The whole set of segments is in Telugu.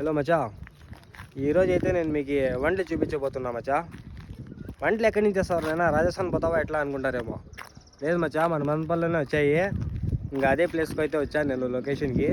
హలో మచా. ఈరోజు అయితే నేను మీకు వంటలు చూపించబోతున్నా మచా. వంటలు ఎక్కడి నుంచి వస్తారు నేను రాజస్థాన్ పోతావా ఎట్లా అనుకుంటారేమో? లేదు మచా మన మనపల్లిలోనే వచ్చాయి. ఇంకా అదే ప్లేస్కి అయితే వచ్చాను నేను లొకేషన్కి.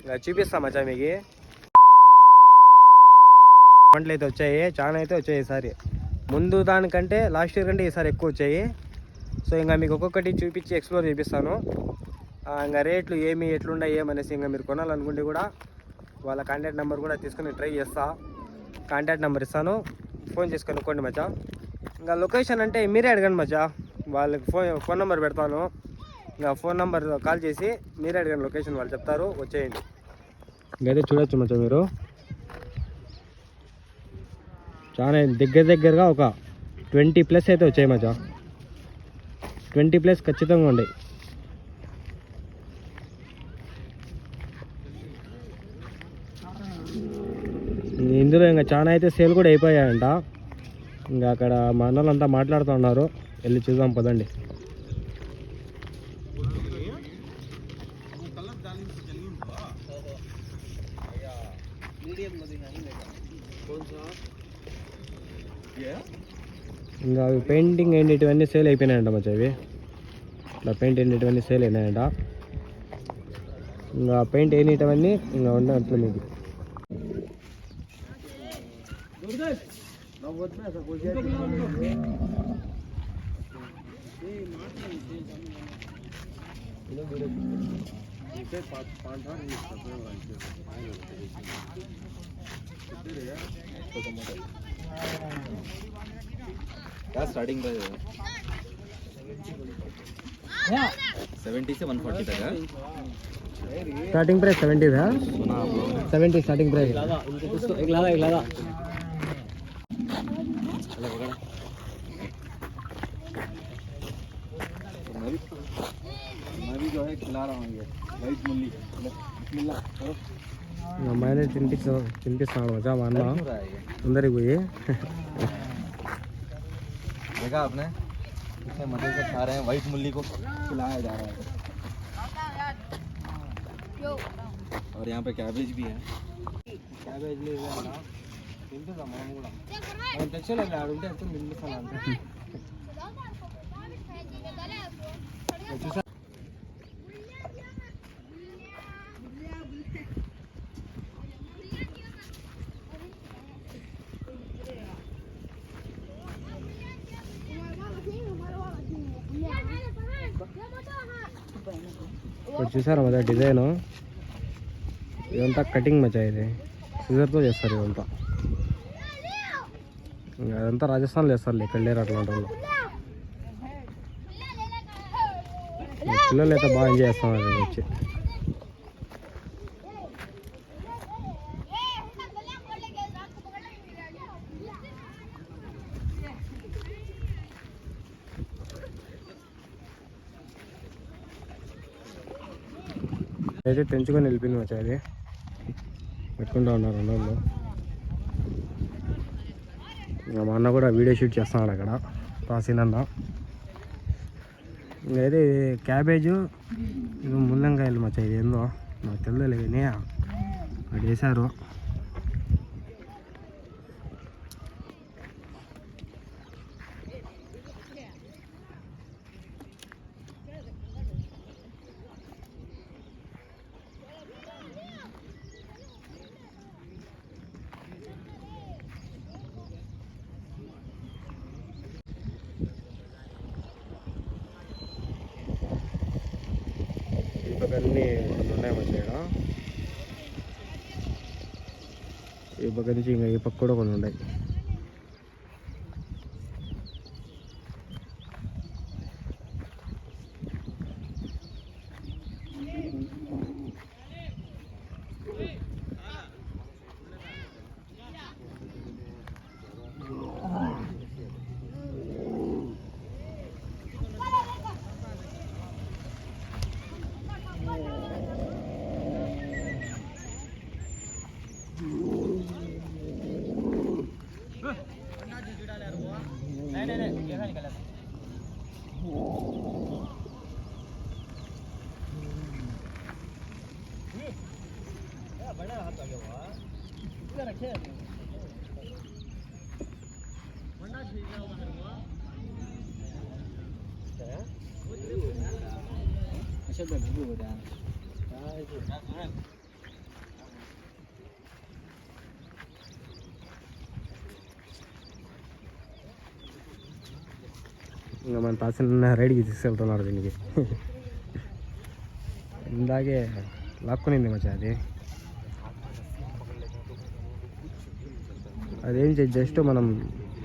ఇంకా చూపిస్తాను మచా మీకు. వంటలు అయితే వచ్చాయి చాలా అయితే వచ్చాయి ఈసారి. ముందు దానికంటే లాస్ట్ ఇయర్ కంటే ఈసారి ఎక్కువ వచ్చాయి. సో ఇంకా మీకు ఒక్కొక్కటి చూపించి ఎక్స్ప్లోర్ చేపిస్తాను. ఇంకా రేట్లు ఏమి ఎట్లున్నాయి ఏమనేసి ఇంకా మీరు కొనాలనుకుంటే కూడా వాళ్ళ కాంటాక్ట్ నెంబర్ కూడా తీసుకుని ట్రై చేస్తా. కాంటాక్ట్ నెంబర్ ఇస్తాను. ఫోన్ చేసుకొని కనుక్కోండి మచ్చా ఇంకా లొకేషన్ అంటే మీరే అడగండి మచ్చా వాళ్ళకి ఫోన్ ఫోన్ నెంబర్ పెడతాను. ఇంకా ఫోన్ నెంబర్ కాల్ చేసి మీరే అడగండి లొకేషన్ వాళ్ళు చెప్తారు. వచ్చేయండి. ఇంకైతే చూడొచ్చు మచ్చా మీరు. చాలా దగ్గర దగ్గరగా ఒక ట్వంటీ ప్లస్ అయితే వచ్చాయి మచ్చా ట్వంటీ ప్లస్ ఖచ్చితంగా ఉండే. ఇందులో ఇంకా చాలా అయితే సేల్ కూడా అయిపోయాయంట. ఇంకా అక్కడ మా అన్నలంతా మాట్లాడుతూ ఉన్నారు. వెళ్ళి చూద్దాం పదండి. ఇంకా అవి పెయింటింగ్ ఏంటివన్నీ సేల్ అయిపోయినాయంట మచ్చా ఇట్లా పెయింట్ ఏంటివన్నీ సేల్ అయినాయంట. ఇంకా పెయింట్ వేయనిటవన్నీ ఇంకా ఉండట్లు మీకు. क्या स्टार्टिंग प्राइस है सेवेंटी से वन फोर्टी तक है स्टार्टिंग प्राइस सेवेंटी था। सुना आप लोगों ने। सेवेंटी स्टार्टिंग प्राइस चलो पकड़ा तो मैं भी मैं भी जो है खिला रहा हूँ ये वाइट मुल्ली बिस्मिल्लाह करो అమ్మాయిని తినిపించు తినిపిస్తున్నాడు మచ్చా మా అన్న डर क्यों रहा है ये అందరికి పోయి देखा आपने कितने मजे से खा रहे हैं वाइट मुल्ली को खिलाया जा रहा है और यहाँ पे कैबेज भी है క్యాబేజ్ తింటుందా మనం కూడా? మనం తెచ్చలేదు ఆడు ఉంటే ఎప్పుడు తినిపిస్తాను అంతే. చూసారా మొదటి డిజైను? ఇదంతా కటింగ్ మచ్చా ఇది. సిజర్తో చేస్తారు ఇదంతా. అదంతా రాజస్థాన్లో లేస్తారు ఇక్కడ లేరు అట్లాంటి వాళ్ళు పిల్లలు అయితే బాగా ఎంజాయ్ చేస్తున్నారు వచ్చి. అయితే తెంచుకొని వెళ్ళిపోయింది మచ్చా అది పెట్టుకుంటా ఉన్నారు అందరిలో ఇంకా మా అన్న కూడా వీడియో షూట్ చేస్తున్నాడు అక్కడ రాసిన అన్న ఇది క్యాబేజు ముల్లంకాయలు మచ్చ ఇది ఏందో? నాకు తెలియదు కానీ అక్కడ వేశారు అన్ని కొన్ని ఉన్నాయి మా సైడ్. ఈ పక్క నుంచి ఇంకా ఈ పక్క కూడా కొన్ని ఉన్నాయి. नहीं नहीं नहीं कैसा निकला बड़ा हाथ आ गया हुआ इधर रखे बड़ा ठीक है उधर हुआ क्या अच्छा तो भिगो बड़ा हां ये ఇంకా మన తాసిన రైడ్కి తీసుకెళ్తున్నారు దీనికి. ఇందాకే లాక్కునింది మచ్చ అది అదేం జస్ట్ మనం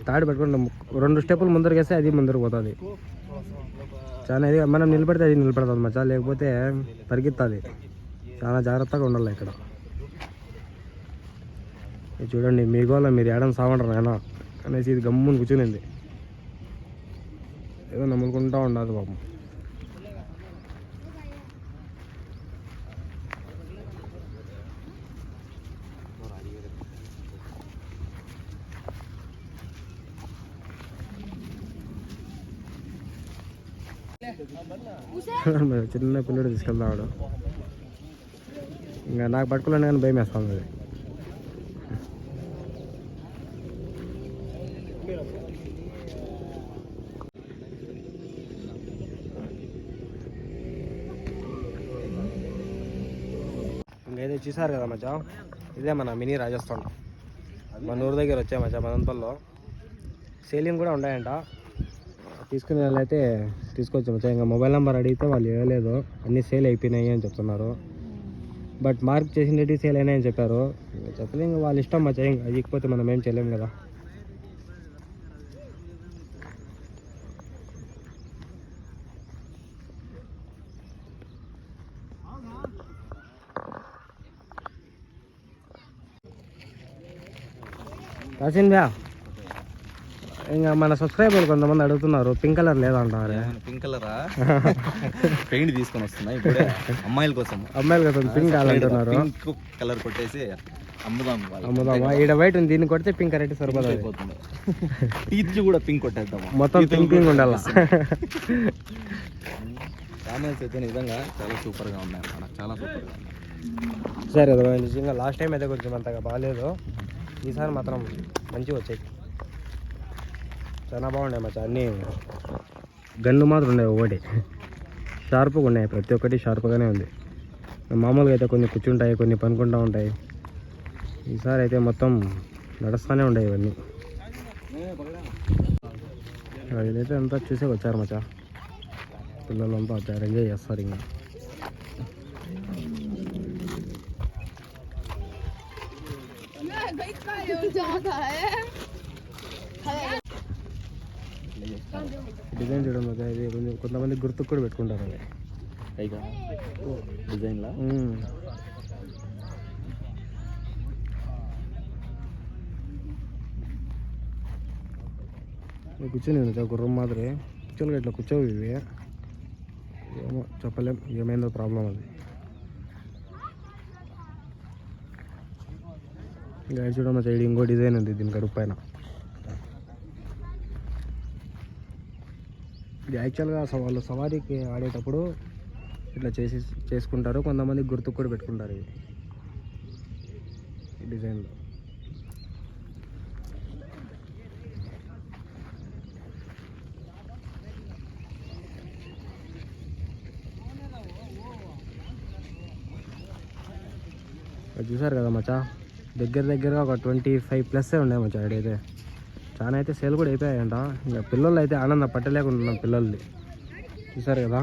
తాడు పెట్టుకుంటాం. రెండు స్టెప్పులు ముందరికి వేస్తే అది ముందరకు పోతుంది. చాలా ఇది మనం నిలబడితే అది నిలబడుతుంది మచ్చా లేకపోతే పరిగెత్తుంది. చాలా జాగ్రత్తగా ఉండాలి ఇక్కడ. చూడండి మీ గోళ మీరు ఏడని సావంటారు నాయన. అనేసి ఇది గమ్ముని కూర్చునింది. ఏదో నమ్ముకుంటా ఉండదు పాపం మరి చిన్న పిల్లడు తీసుకెళ్తాడు ఇంకా నాకు పట్టుకోలేను కానీ భయం వేస్తుంది అది ఇంకైతే చూసారు కదా మచ్చా ఇదే మన మినీ రాజస్థాన్. మన ఊరు దగ్గర వచ్చాయి మచ్చా మదంపల్లో సేలింగ్ కూడా ఉన్నాయంట. తీసుకునే వాళ్ళైతే తీసుకోవచ్చు మచ్చా ఇంకా మొబైల్ నెంబర్ అడిగితే వాళ్ళు ఇవ్వలేదు. అన్నీ సేల్ అయిపోయినాయి అని చెప్తున్నారు. బట్ మార్క్ చేసినట్టు సేల్ అయినాయని చెప్పారు. చెప్పలేదు ఇంకా వాళ్ళ ఇష్టం మచ్చా ఇంకా ఇకపోతే మనం ఏం చేయలేం కదా. రాసింది బ్యా ఇంకా మన సబ్స్క్రైబర్లు కొంతమంది అడుగుతున్నారు పింక్ కలర్ లేదంటారు పింక్ కలరా పెయింట్ తీసుకొని వస్తున్నా ఇప్పుడే అమ్మాయిల కోసం. అమ్మాయిలు కదా పింక్ కావాలంటున్నారు. పింక్ కలర్ కొట్టేసి అమ్ముదాం. అమ్ముదామా? ఈడ వైట్ ఉంది దీన్ని కొడితే పింక్ కరెక్ట్ సరిపోతుంది. అయిపోతుంది. టీత్ కూడా పింక్ కొట్టేద్దామా? మొత్తం పింక్ పింక్ ఉండాల? ఛానల్స్ అయితే నిజంగా చాలా సూపర్గా ఉన్నాయి అన్నమాట చాలా సూపర్గా ఉన్నాయి. సరే నిజంగా లాస్ట్ టైం అయితే కొంచెం అంతగా బాగాలేదు ఈసారి మాత్రం మంచిగా వచ్చాయి. చాలా బాగున్నాయి మచ్చా అన్నీ గన్ను మాత్రం ఉన్నాయి ఒకటి. షార్ప్గా ఉన్నాయి ప్రతి ఒక్కటి షార్ప్గానే ఉంది. మామూలుగా అయితే కొన్ని కూర్చుంటాయి కొన్ని పనుకుంటూ ఉంటాయి. ఈసారి అయితే మొత్తం నడుస్తూనే ఉండే ఇవన్నీ. వీళ్ళైతే అంతా చూసే వచ్చారు మచ్చా. పిల్లలంతా వచ్చారు ఎంజాయ్ చేస్తారు ఇంకా. డిజైన్ మచ్చా ఇది కొంచెం కొంతమంది గుర్తుకు కూడా పెట్టుకుంటారు అది. పైగా డిజైన్ లా మ్మ్. ఇవి కూర్చొని ఉంది గుర్రం మాదిరి. యాక్చువల్గా ఇట్లా కూర్చోవు ఇవి. ఏమో చెప్పలేం ఏమైందో ప్రాబ్లం అది. గాడి చూడమ్మ చూడడం సైడ్ ఇంకో డిజైన్ ఉంది దీని కడుపు పైన. ఇది యాక్చువల్గా వాళ్ళు సవారీకి ఆడేటప్పుడు ఇట్లా చేసి చేసుకుంటారు. కొంతమంది గుర్తుకు కూడా పెట్టుకుంటారు ఇది. ఈ డిజైన్లో అది చూసారు కదా మచ్చా? దగ్గర దగ్గరగా ఒక ట్వంటీ ఫైవ్ ప్లస్ ఉన్నాయి మంచి ఆడైతే చాలా అయితే సేల్ కూడా అయిపోయాయంట. ఇంకా పిల్లలు అయితే ఆనందం పట్టలేకుండా పిల్లల్ని చూసారు కదా?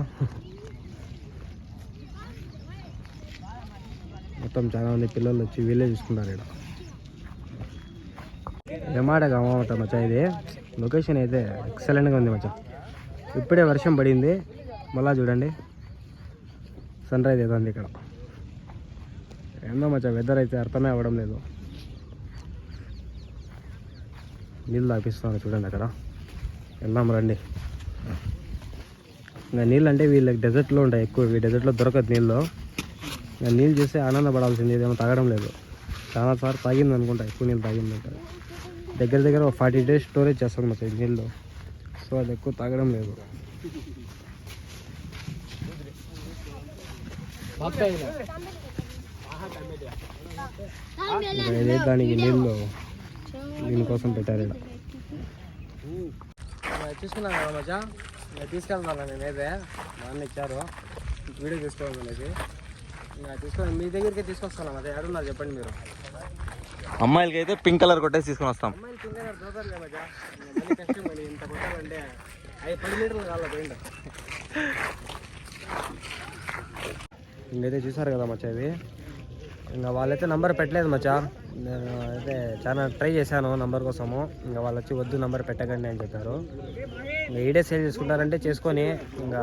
మొత్తం చాలా మంది పిల్లలు వచ్చి వీళ్ళే చూసుకున్నారు ఇక్కడ. ఏమాట కామాట మచ్చా ఇది. లొకేషన్ అయితే ఎక్సలెంట్గా ఉంది మచ్చా. ఇప్పుడే వర్షం పడింది. మళ్ళా చూడండి. సన్ రైజ్ అవుతుంది ఇక్కడ. ఏందో మచ్చా వెదర్ అయితే అర్థమే అవ్వడం లేదు. నీళ్ళు తాపిస్తాను చూడండి అక్కడ. వెళ్దాం రండి. ఇంకా నీళ్ళు అంటే వీళ్ళకి డెజర్ట్లో ఉంటాయి ఎక్కువ ఈ డెజర్ట్లో దొరకదు నీళ్ళు. ఇంకా నీళ్ళు చూస్తే ఆనందపడాల్సింది ఏదేమో తాగడం లేదు. చాలా సార్ తాగింది అనుకుంటా ఎక్కువ నీళ్ళు తాగింది అంటే దగ్గర దగ్గర ఒక ఫార్టీ డేస్ స్టోరేజ్ చేస్తుంది మొత్తం నీళ్ళు. సో అది ఎక్కువ తాగడం లేదు. ఇది దానికి నీళ్ళు? దీనికోసం పెట్టారు తీసుకున్నాను కదా మజా? ఇంకా తీసుకెళ్తాను నేనైతే మా అన్న ఇచ్చారు. వీడియో తీసుకోవాలనేసి ఇంకా తీసుకొని మీ దగ్గరికి తీసుకొస్తాను అదే ఎక్కడున్నారు చెప్పండి మీరు? అమ్మాయిలకి అయితే పింక్ కలర్ కొట్టేసి తీసుకొని వస్తాం. అమ్మాయిలు కింద దోతారులే మజా? ఇంకా మళ్ళీ కష్టం మళ్ళీ ఇంత కొట్టాలంటే. అవి పది మీటర్లు కావాలి పోయింది ఇంకైతే చూసారు కదా మచ్చా ఇవి ఇంకా వాళ్ళైతే నంబర్ పెట్టలేదు మచ్చా. నేను అయితే చాలా ట్రై చేశాను నంబర్ కోసము. ఇంకా వాళ్ళు వచ్చి వద్దు నంబర్ పెట్టకండి అని చెప్పారు. ఇంకా ఈడే సేల్ చేసుకుంటారంటే చేసుకొని ఇంకా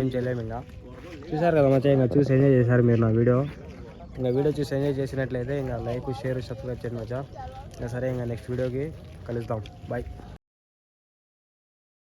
ఏం చేయలేము ఇంకా. చూసారు కదా మచ్చా ఇంకా చూసి ఎంజాయ్ చేశారు మీరు నా వీడియో. ఇంకా వీడియో చూసి ఎంజాయ్ చేసినట్లయితే ఇంకా లైక్ షేర్ సబ్స్క్రైబ్ చేయండి మచ్చా. ఇంకా సరే ఇంకా నెక్స్ట్ వీడియోకి కలుద్దాం. బాయ్.